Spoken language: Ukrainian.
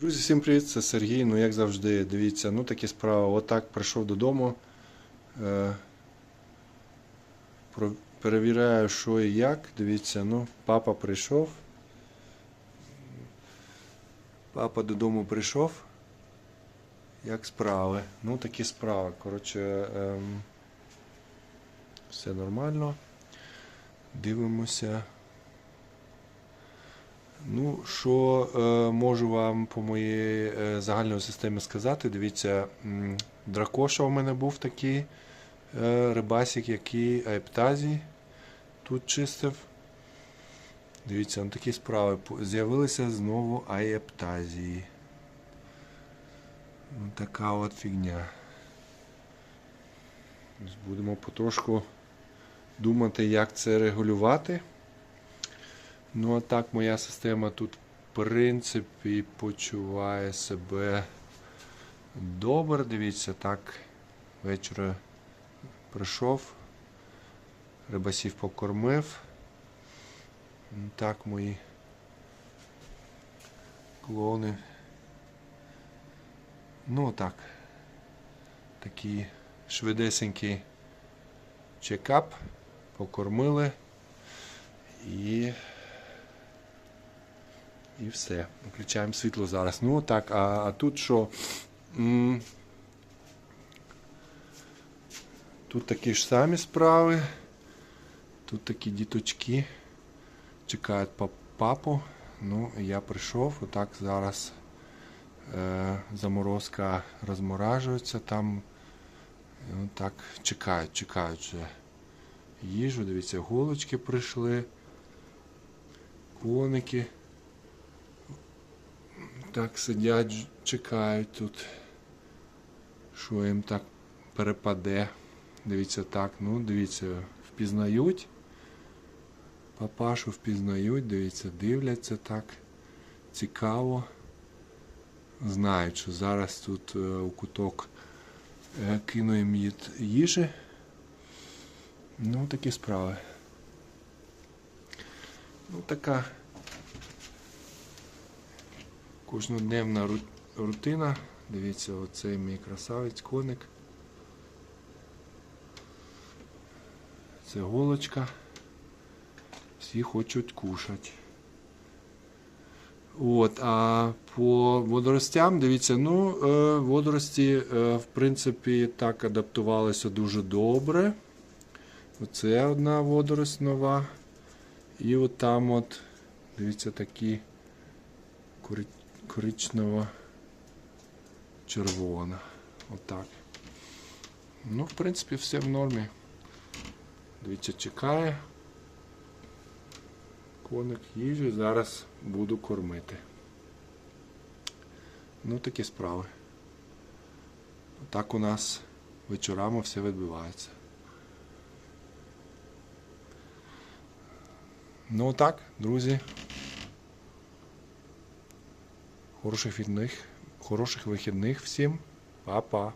Друзі, всім привіт, це Сергій. Ну, як завжди, дивіться, ну такі справи. Отак прийшов додому. Е, про, перевіряю, що і як. Дивіться, ну, папа прийшов. Папа додому прийшов. Як справи? Ну, такі справи. Коротше, ем, все нормально. Дивимося. Ну, що е, можу вам по моїй е, загальній системі сказати? Дивіться, дракоша у мене був такий е, рибасик, який аептазій тут чистив. Дивіться, ну, такі справи. З'явилися знову аептазії. Ну, така от фігня. Будемо потрошку думати, як це регулювати. Ну, а так моя система тут, в принципі, почуває себе добре. Дивіться, так, вечора прийшов, рибасів покормив. Так, мої клони. Ну, так. Такий швидесенький чекап. Покормили. І і все. Включаємо світло зараз. Ну так, а, а тут що? Тут такі ж самі справи. Тут такі діточки чекають па- папу. Ну, я прийшов, отак зараз е, заморозка розморажується там. І отак чекають, чекають вже їжу. Дивіться, голочки прийшли, коники. Так сидять, чекають тут, що їм так перепаде. Дивіться так, ну дивіться, впізнають. Папашу впізнають, дивіться, дивляться так. Цікаво. Знають, що зараз тут е, у куток е, кину їм їд- їжі. Ну, такі справи. Ну, така кожнодневна рутина. Дивіться, оцей мій красавець, коник. Це голочка. Всі хочуть кушати. От, а по водоростям, дивіться, ну, е, водорості, е, в принципі, так адаптувалися дуже добре. Оце одна водорость нова. І от там от, дивіться, такі кори- коричнево червона. Отак. Ну, в принципі, все в нормі. Дивіться, чекає. Коник їжі, зараз буду кормити. Ну, такі справи. Так у нас вечорами все відбувається. Ну так, друзі. Хороших вихідних, хороших вихідних всім. Па-па.